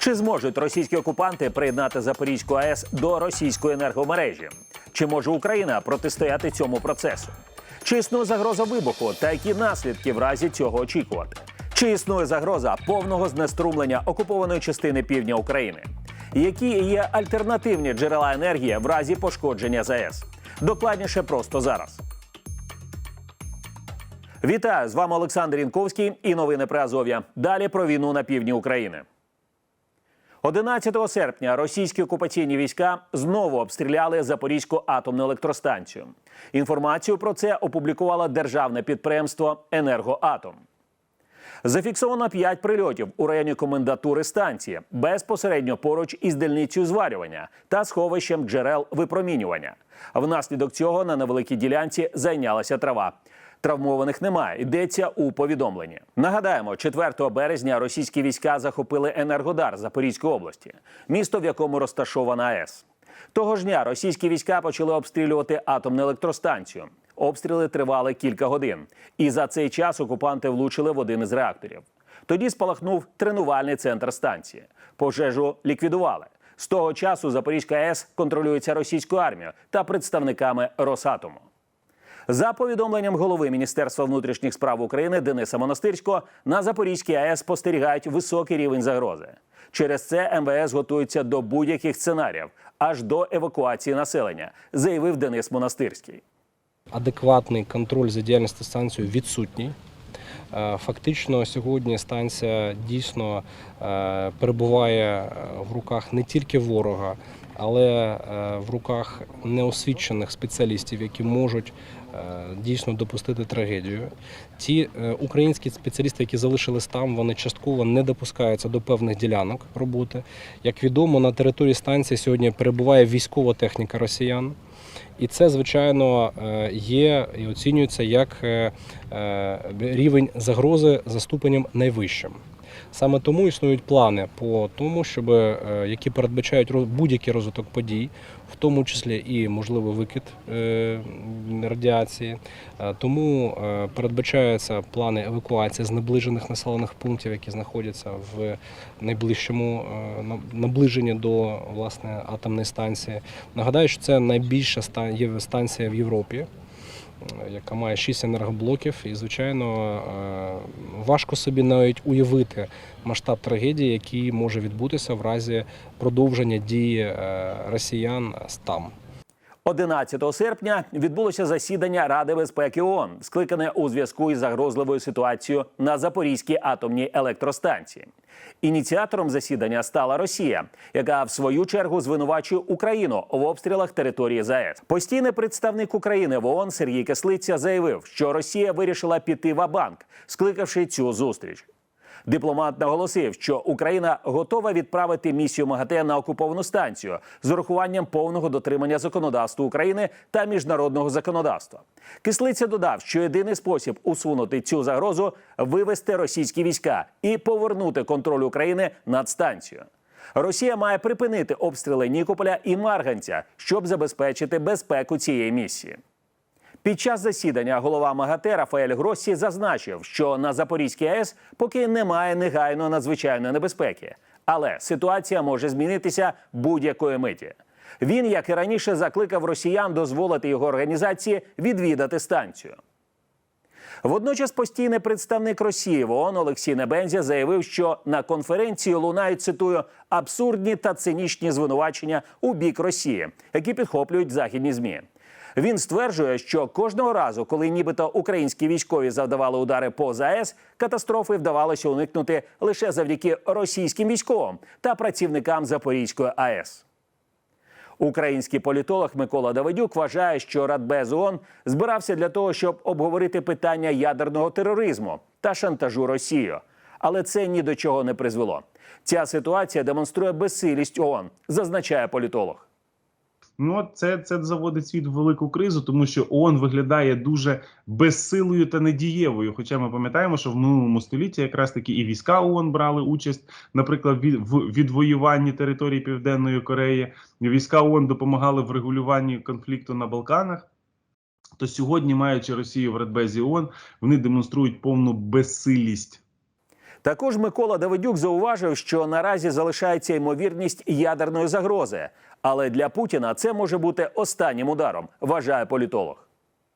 Чи зможуть російські окупанти приєднати Запорізьку АЕС до російської енергомережі? Чи може Україна протистояти цьому процесу? Чи існує загроза вибуху та які наслідки в разі цього очікувати? Чи існує загроза повного знеструмлення окупованої частини півдня України? Які є альтернативні джерела енергії в разі пошкодження ЗАЕС? Докладніше просто зараз. Вітаю з вами Олександр Інковський і новини про Азов'я. Далі про війну на півдні України. 11 серпня російські окупаційні війська знову обстріляли Запорізьку атомну електростанцію. Інформацію про це опублікувало державне підприємство Енергоатом. Зафіксовано 5 прильотів у районі комендатури станції безпосередньо поруч із дільницею зварювання та сховищем джерел випромінювання. Внаслідок цього на невеликій ділянці зайнялася трава. Травмованих немає. Йдеться у повідомленні. Нагадаємо, 4 березня російські війська захопили Енергодар Запорізької області, місто, в якому розташована АЕС. Того ж дня російські війська почали обстрілювати атомну електростанцію. Обстріли тривали кілька годин, і за цей час окупанти влучили в один із реакторів. Тоді спалахнув тренувальний центр станції. Пожежу ліквідували. З того часу Запорізька АЕС контролюється російською армією та представниками Росатому. За повідомленням голови Міністерства внутрішніх справ України Дениса Монастирського, на Запорізькій АЕС спостерігають високий рівень загрози. Через це МВС готується до будь-яких сценаріїв, аж до евакуації населення, заявив Денис Монастирський. адекватний контроль за діяльністю станції відсутній. Е, Фактично сьогодні станція дійсно е, перебуває е, в руках не тільки ворога, але в руках неосвічених спеціалістів, які можуть дійсно допустити трагедію. Ті е, українські спеціалісти, які залишились там, вони частково не допускаються до певних ділянок роботи. Як відомо, на території станції сьогодні перебуває військова техніка росіян. І це, звичайно, е, є і оцінюється як е, е, рівень загрози за ступенем найвищим. Саме тому існують плани по тому, щоб е, які передбачають будь-який розвиток подій, в тому числі і можливий викид е, радіації. Е, Тому передбачаються плани евакуації з наближених населених пунктів, які знаходяться в найближчому на- наближенні до власне атомної станції. Нагадаю, що це найбільша ста- станція в Європі. Яка має 6 енергоблоків, і звичайно е, важко собі навіть уявити масштаб трагедії, який може відбутися в разі продовження дії е, росіян там. 11 серпня відбулося засідання Ради безпеки ООН, скликане у зв'язку із загрозливою ситуацією на Запорізькій атомній електростанції. Ініціатором засідання стала Росія, яка в свою чергу звинувачує Україну в обстрілах території ЗАЕС. Постійний представник України в ООН Сергій Кислиця заявив, що Росія вирішила піти в банк скликавши цю зустріч. Дипломат наголосив, що Україна готова відправити місію МАГАТЕ на окуповану станцію з урахуванням повного дотримання законодавства України та міжнародного законодавства. Кислиця додав, що єдиний спосіб усунути цю загрозу вивести російські війська і повернути контроль України над станцією. Росія має припинити обстріли Нікополя і Марганця, щоб забезпечити безпеку цієї місії. Під час засідання голова МАГАТЕ Рафаель Гроссі зазначив, що на Запорізькій АЕС поки немає негайної надзвичайної небезпеки, але ситуація може змінитися будь-якої миті. Він, як і раніше, закликав росіян дозволити його організації відвідати станцію. Водночас постійний представник Росії в ООН Олексій Небензя заявив, що на конференції лунають цитую абсурдні та цинічні звинувачення у бік Росії, які підхоплюють західні змі. Він стверджує, що кожного разу, коли нібито українські військові завдавали удари по ЗАЕС, катастрофи вдавалося уникнути лише завдяки російським військовим та працівникам Запорізької АЕС. Український політолог Микола Давидюк вважає, що Радбез ООН збирався для того, щоб обговорити питання ядерного тероризму та шантажу Росією. Але це ні до чого не призвело. Ця ситуація демонструє безсилість ООН, зазначає політолог. Ну, це, це заводить світ в велику кризу, тому що ООН виглядає дуже безсилою та недієвою. Хоча ми пам'ятаємо, що в минулому столітті якраз таки і війська ООН брали участь, наприклад, в відвоюванні території Південної Кореї. Війська ООН допомагали в регулюванні конфлікту на Балканах. То сьогодні, маючи Росію в Радбезі ООН, вони демонструють повну безсилість. Також Микола Давидюк зауважив, що наразі залишається ймовірність ядерної загрози, але для Путіна це може бути останнім ударом, вважає політолог.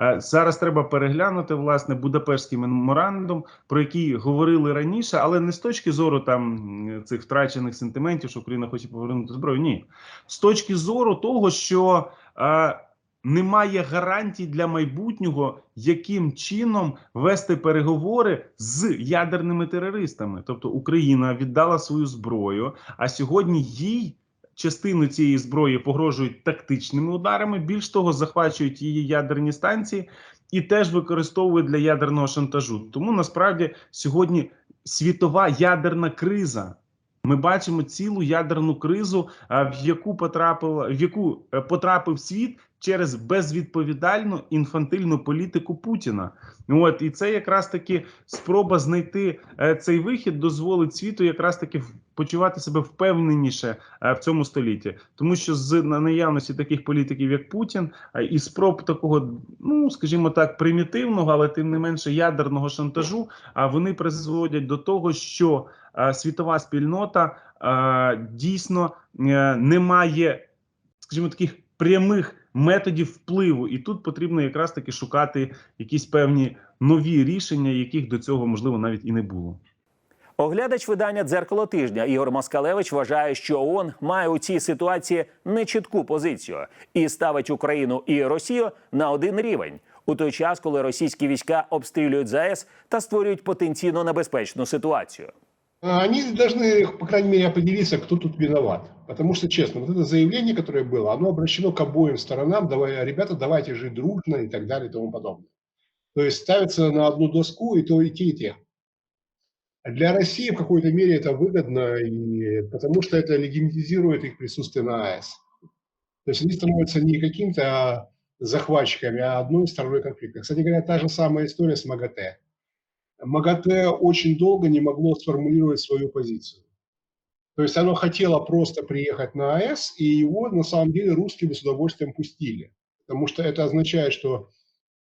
Е, Зараз треба переглянути власне Будапештський меморандум, про який говорили раніше, але не з точки зору там цих втрачених сентиментів, що Україна хоче повернути зброю. Ні, з точки зору того, що е, немає гарантій для майбутнього, яким чином вести переговори з ядерними терористами. Тобто Україна віддала свою зброю, а сьогодні їй. Частину цієї зброї погрожують тактичними ударами. Більш того, захвачують її ядерні станції і теж використовують для ядерного шантажу. Тому насправді сьогодні світова ядерна криза. Ми бачимо цілу ядерну кризу, в яку потрапила в яку е, потрапив світ через безвідповідальну інфантильну політику Путіна. От і це якраз таки спроба знайти е, цей вихід дозволить світу якраз таки почувати себе впевненіше е, в цьому столітті, тому що з на- наявності таких політиків, як Путін, е, і спроб такого, ну скажімо так, примітивного, але тим не менше ядерного шантажу, а вони призводять до того, що світова спільнота дійсно не має, скажімо, таких прямих методів впливу, і тут потрібно якраз таки шукати якісь певні нові рішення, яких до цього можливо навіть і не було. Оглядач видання дзеркало тижня Ігор Москалевич вважає, що ООН має у цій ситуації нечітку позицію і ставить Україну і Росію на один рівень у той час, коли російські війська обстрілюють ЗАЕС та створюють потенційно небезпечну ситуацію. А Они должны, по крайней мере, определиться, кто тут виноват. Потому что, честно, вот это заявление, которое было, оно обращено к обоим сторонам. Давай, ребята, давайте жить дружно и так далее и тому подобное. То есть ставится на одну доску и то, и те, и те. Для России в какой-то мере это выгодно, и, потому что это легитимизирует их присутствие на АЭС. То есть они становятся не какими-то захватчиками, а одной стороной конфликта. Кстати говоря, та же самая история с МАГАТЭ. МАГАТЭ очень долго не могло сформулировать свою позицию. То есть оно хотело просто приехать на АЭС, и его на самом деле русские бы с удовольствием пустили. Потому что это означает, что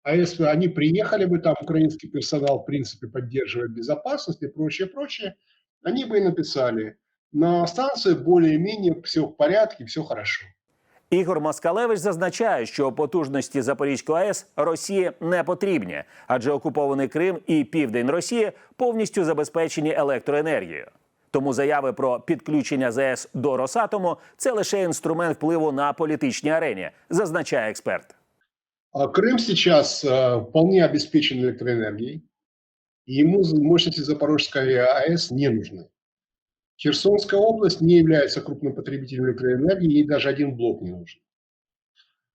АЭС, они приехали бы, там украинский персонал в принципе поддерживает безопасность и прочее, прочее, они бы и написали, на станции более-менее все в порядке, все хорошо. Ігор Москалевич зазначає, що потужності Запорізької АЕС Росії не потрібні, адже окупований Крим і південь Росії повністю забезпечені електроенергією. Тому заяви про підключення ЗАЕС до Росатому це лише інструмент впливу на політичній арені, зазначає експерт. А Крым сейчас э, вполне обеспечен электроэнергией, и ему за- мощности Запорожской АЭС не нужны. Херсонская область не является крупным потребителем электроэнергии, ей даже один блок не нужен.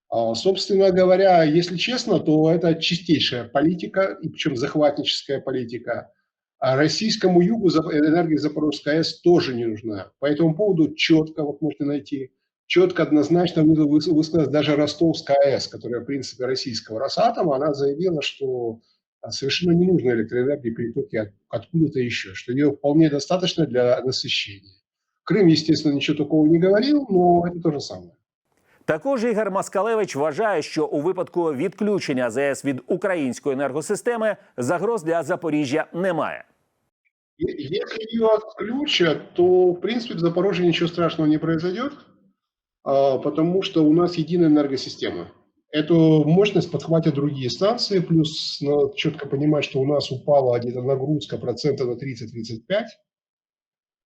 А, Собственно говоря, если честно, то это чистейшая политика, и причем захватническая политика. А российскому югу энергия Запорожской АЭС тоже не нужна. По этому поводу четко, вот можно найти, четко, однозначно вы- вы- высказалась даже Ростовская АЭС, которая, в принципе, российского Росатома, она заявила, что совершенно не нужно электроэнергии перетоки от- откуда-то еще, что ее вполне достаточно для насыщения. Крым, естественно, ничего такого не говорил, но это то же самое. Також Ігор Москалевич вважає, що у випадку відключення ЗАЕС від української енергосистеми загроз для Запоріжжя немає. И- Если ее отключат, то, в принципе, в Запорожье ничего страшного не произойдет, а, потому что у нас единая энергосистема. Эту мощность подхватят другие станции, плюс надо четко понимать, что у нас упала где-то нагрузка процента на 30-35.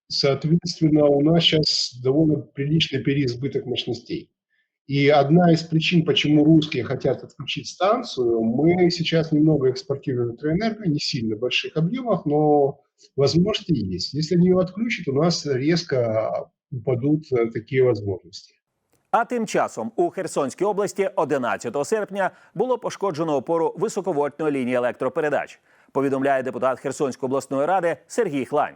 Соответственно, у нас сейчас довольно приличный переизбыток мощностей. И одна из причин, почему русские хотят отключить станцию, мы сейчас немного экспортируем электроэнергию, не сильно в больших объемах, но возможности есть. Если они ее отключат, у нас резко упадут э, такие возможности. А тим часом у Херсонській області 11 серпня було пошкоджено опору високовольтної лінії електропередач. Повідомляє депутат Херсонської обласної ради Сергій Хлань.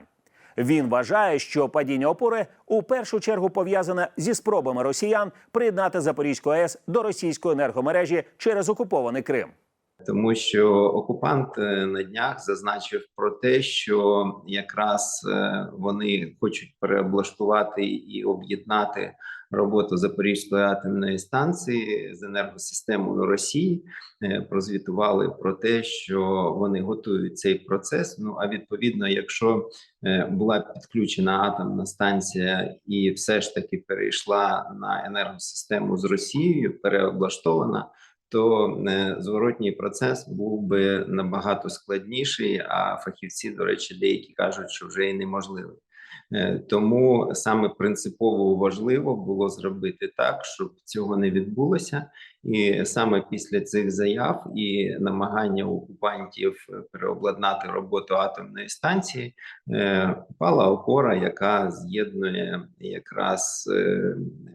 Він вважає, що падіння опори у першу чергу пов'язане зі спробами росіян приєднати Запорізьку АЕС до російської енергомережі через окупований Крим. Тому що окупант е, на днях зазначив про те, що якраз е, вони хочуть переоблаштувати і об'єднати роботу Запорізької атомної станції з енергосистемою Росії. Е, Прозвітували про те, що вони готують цей процес. Ну а відповідно, якщо була підключена атомна станція і все ж таки перейшла на енергосистему з Росією, переоблаштована то е, зворотній процес був би набагато складніший. А фахівці, до речі, деякі кажуть, що вже і неможливий. Е, Тому саме принципово важливо було зробити так, щоб цього не відбулося, і саме після цих заяв і намагання окупантів е, переобладнати роботу атомної станції впала опора, яка з'єднує якраз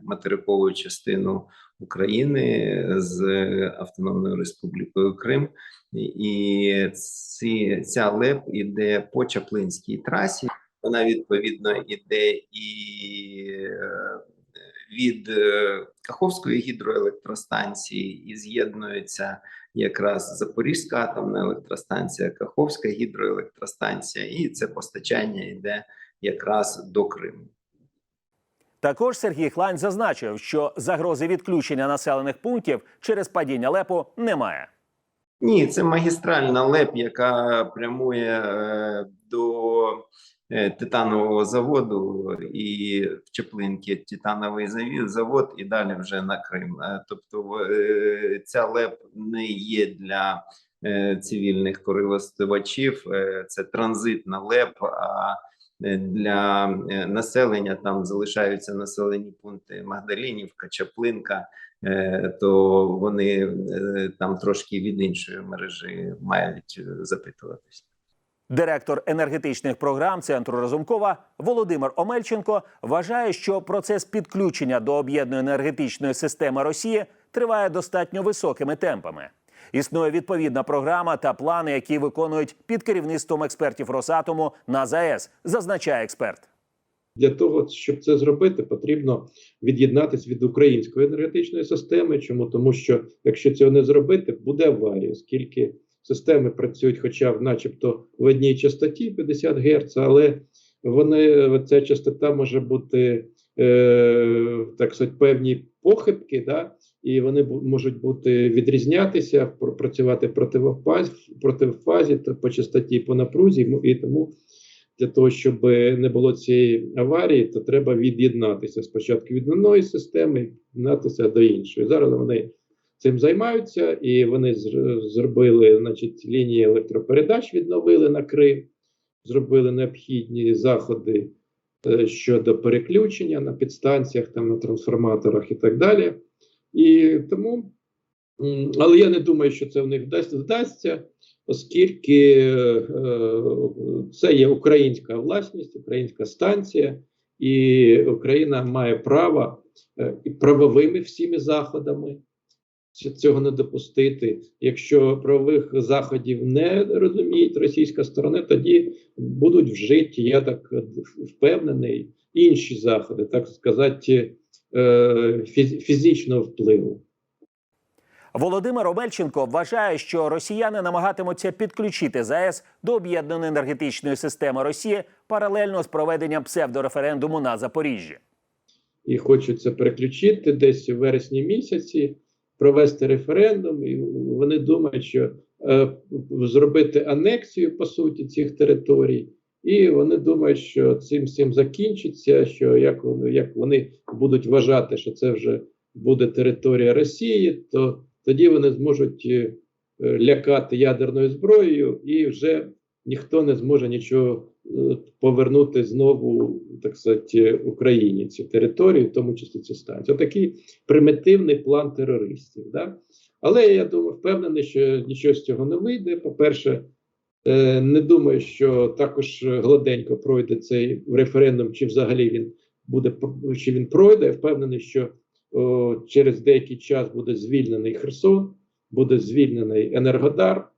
материкову частину України з Автономною Республікою Крим, і ці, ця ЛЕП іде по Чаплинській трасі. Вона відповідно іде і е, від е, Каховської гідроелектростанції і з'єднується якраз Запорізька атомна електростанція, Каховська гідроелектростанція, і це постачання йде якраз до Криму. Також Сергій Хлань зазначив, що загрози відключення населених пунктів через падіння лепу немає. Ні, це магістральна ЛЕП, яка прямує е, до е, титанового заводу, і в Чеплинки титановий завод, і далі вже на Крим. Е, Тобто, е, ця ЛЕП не є для цивільних користувачів, це транзитна ЛЕП. А для е, населення там залишаються населені пункти Магдалінівка, Чаплинка, е, то вони е, там трошки від іншої мережі мають е, запитуватись. Директор енергетичних програм центру Разумкова Володимир Омельченко вважає, що процес підключення до об'єднаної енергетичної системи Росії триває достатньо високими темпами. Існує відповідна програма та плани, які виконують під керівництвом експертів Росатому на ЗАЕС, зазначає експерт. Для того, щоб це зробити, потрібно від'єднатися від української енергетичної системи. Чому тому, що якщо цього не зробити, буде аварія, оскільки системи працюють, хоча б, начебто, в одній частоті 50 Гц, але вони ця частота може бути е, так сказати, певні похибки, да, і вони можуть бути відрізнятися, працювати противофаз, противофазі, по частоті, по напрузі, і тому для того, щоб не було цієї аварії, то треба від'єднатися спочатку від одної системи, від'єднатися до іншої. Зараз вони цим займаються, і вони зробили, значить, лінії електропередач відновили на Крим, зробили необхідні заходи щодо переключення на підстанціях, там на трансформаторах і так далі. І тому, але я не думаю, що це в них вдасть- вдасться оскільки е, це є українська власність, українська станція, і Україна має право е, і правовими всіми заходами цього не допустити. Якщо правових заходів не розуміють російська сторона, тоді будуть вжиті, я так впевнений, інші заходи, так сказати, е, фізичного впливу. Володимир Омельченко вважає, що росіяни намагатимуться підключити ЗАЕС до об'єднаної енергетичної системи Росії паралельно з проведенням псевдореферендуму на Запоріжжі. і хочуть це переключити десь у вересні місяці, провести референдум, і вони думають, що е, зробити анексію по суті цих територій, і вони думають, що цим всім закінчиться. Що як вони, як вони будуть вважати, що це вже буде територія Росії, то тоді вони зможуть е, лякати ядерною зброєю, і вже ніхто не зможе нічого повернути знову, так сказати, Україні цю територію, в тому числі цю станцію. Отакий примітивний план терористів. Да? Але я думаю, впевнений, що нічого з цього не вийде. По-перше, е, не думаю, що також гладенько пройде цей референдум, чи взагалі він буде чи він пройде. Я впевнений, що о, через деякий час буде звільнений Херсон, буде звільнений Енергодар.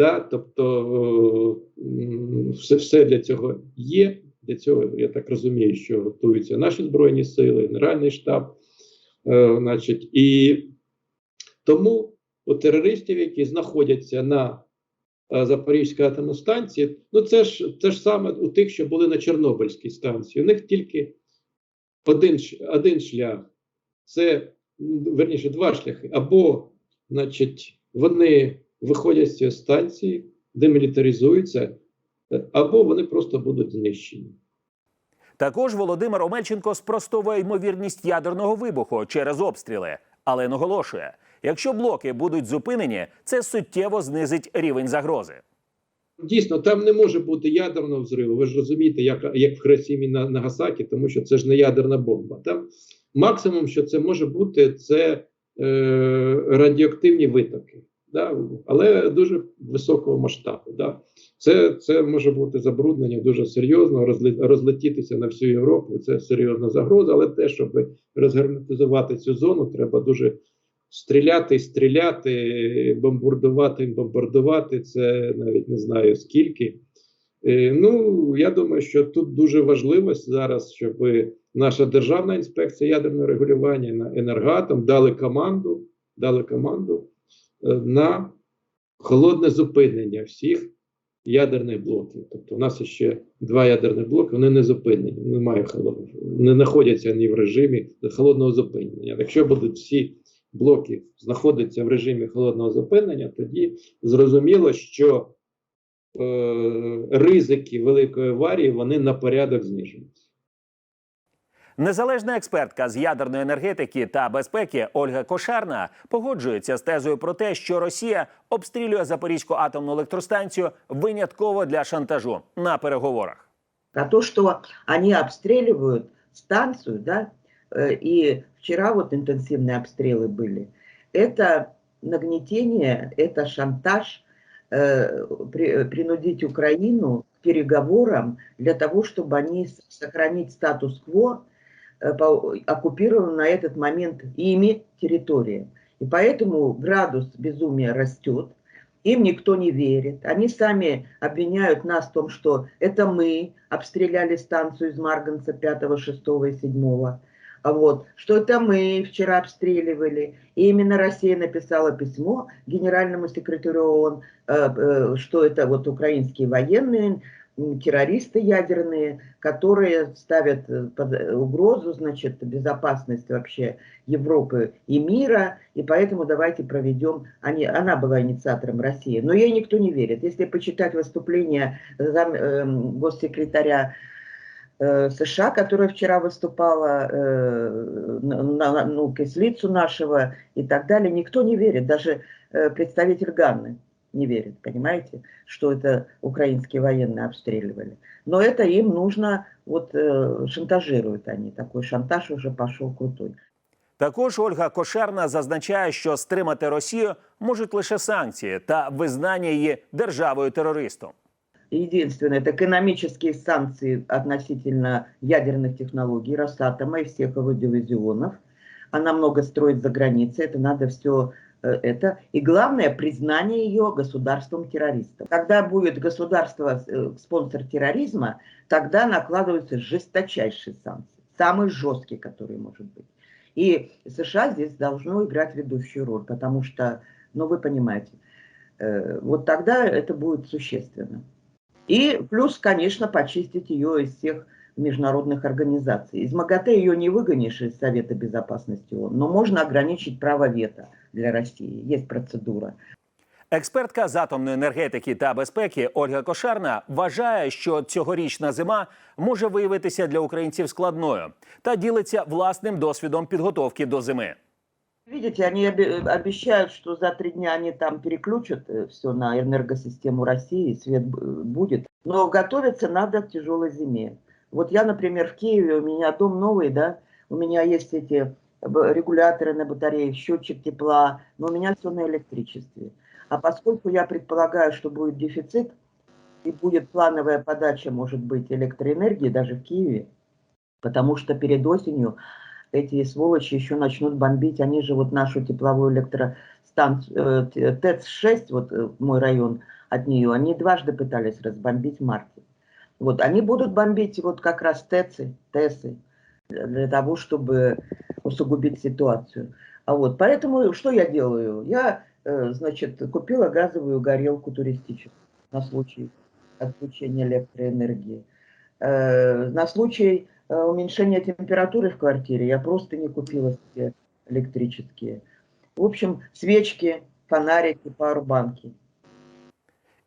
Да, тобто е, все, все для цього є. Для цього я так розумію, що готуються наші збройні сили, Генеральний штаб. Е, значить, і тому у терористів, які знаходяться на е, Запорізькій атомній станції. Ну, це ж це ж саме у тих, що були на Чорнобильській станції. У них тільки один, один шлях. Це верніше два шляхи. Або, значить, вони виходять з цієї станції, демілітаризуються, е, або вони просто будуть знищені. Також Володимир Омельченко спростовує ймовірність ядерного вибуху через обстріли, але наголошує: якщо блоки будуть зупинені, це суттєво знизить рівень загрози. Дійсно, там не може бути ядерного взриву. Ви ж розумієте, як, як в Хиросімі на Нагасакі, тому що це ж не ядерна бомба. Там максимум, що це може бути, це е, радіоактивні витоки, да? але дуже високого масштабу. Да? Це, це може бути забруднення дуже серйозно, розле, розлетітися на всю Європу. Це серйозна загроза, але те, щоб розгерметизувати цю зону, треба дуже стріляти, стріляти, бомбардувати, бомбардувати. Це навіть не знаю скільки. Е, Ну, я думаю, що тут дуже важливо зараз, щоб наша державна інспекція ядерного регулювання на енергатом дали команду, дали команду на холодне зупинення всіх ядерних блоків. Тобто, у нас ще два ядерних блоки, вони не зупинені, немає холодного, не знаходяться ні в режимі холодного зупинення. Якщо будуть всі блоки знаходяться в режимі холодного зупинення, тоді зрозуміло, що е, ризики великої аварії вони на порядок знижуються. Незалежна експертка з ядерної енергетики та безпеки Ольга Кошарна погоджується з тезою про те, що Росія обстрілює Запорізьку атомну електростанцію винятково для шантажу на переговорах. А то, что они обстреливают станцию, да, э, и вчера вот интенсивные обстрелы были, это нагнетение, это шантаж, э, при- принудить Украину к переговорам для того, чтобы они с- сохранить статус-кво э, по оккупированной на этот момент ими территории. И поэтому градус безумия растет, им никто не верит. Они сами обвиняют нас в том, что это мы обстреляли станцию из Марганца 5, 6 и 7. А вот, что это мы вчера обстреливали. И именно Россия написала письмо генеральному секретарю ООН, э, э, что это вот украинские военные, террористы ядерные, которые ставят э, под угрозу, значит, безопасность вообще Европы и мира, и поэтому давайте проведем, они, она была инициатором России, но ей никто не верит. Если почитать выступление зам, эм, госсекретаря э, США, которая вчера выступала, э, на, на- ну, кислицу нашего и так далее, никто не верит, даже э, представитель Ганны не верит, понимаете, что это украинские военные обстреливали. Но это им нужно, вот э, шантажируют они, такой шантаж уже пошел крутой. Також Ольга Кошерна зазначає, що стримати Росію можуть лише санкції та визнання її державою терористом. Единственное, это экономические санкции относительно ядерных технологий Росатома и всех его дивизионов. Она много строит за границей, это надо все это. И главное, признание ее государством-террористом. Когда будет государство э, спонсор терроризма, тогда накладываются жесточайшие санкции, самые жесткие, которые может быть. И США здесь должно играть ведущую роль, потому что, ну вы понимаете, э, вот тогда это будет существенно. И плюс, конечно, почистить ее из всех международных организаций. Из МАГАТЭ ее не выгонишь из Совета Безопасности ООН, но можно ограничить право вето для России. Есть процедура. Експертка з атомної енергетики та безпеки Ольга Кошарна вважає, що цьогорічна зима може виявитися для українців складною та ділиться власним досвідом підготовки до зими. Видите, они оби- обещают, что за три дня они там переключат все на энергосистему России, и свет б- будет. Но готовиться надо к тяжелой зиме. Вот я, например, в Киеве, у меня дом новый, да, у меня есть эти б- регуляторы на батарее, счетчик тепла, но у меня все на электричестве. А поскольку я предполагаю, что будет дефицит и будет плановая подача, может быть, электроэнергии даже в Киеве, потому что перед осенью эти сволочи еще начнут бомбить, они же вот нашу тепловую электростанцию, э, ТЭЦ-6, вот э, мой район от нее, они дважды пытались разбомбить в марте. Вот, они будут бомбить вот как раз ТЭЦы, ТЭСы, для для того, чтобы усугубить ситуацию. А вот, поэтому что я делаю? Я э, э, значит, купила газовую горелку туристическую на случай отключения электроэнергии. Э, На случай э, уменьшения температуры в квартире я просто не купила себе электрические. В общем, свечки, фонарики, пауэрбанки.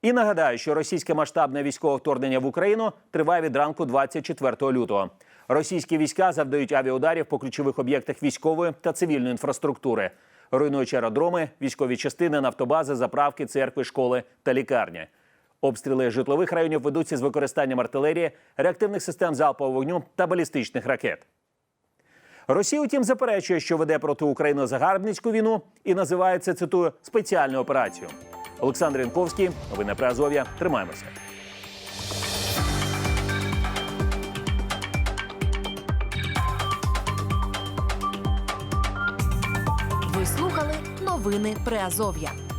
І нагадаю, що російське масштабне військове вторгнення в Україну триває від ранку 24 лютого. Російські війська завдають авіаударів по ключових об'єктах військової та цивільної інфраструктури, руйнуючи аеродроми, військові частини, нафтобази, заправки, церкви, школи та лікарні. Обстріли житлових районів ведуться з використанням артилерії, реактивних систем залпового вогню та балістичних ракет. Росія, утім, заперечує, що веде проти України загарбницьку війну і називає це, цитую, спеціальною операцією. Олександр Янковський, новини Азов'я. Тримаємося. Новини Приазов'я.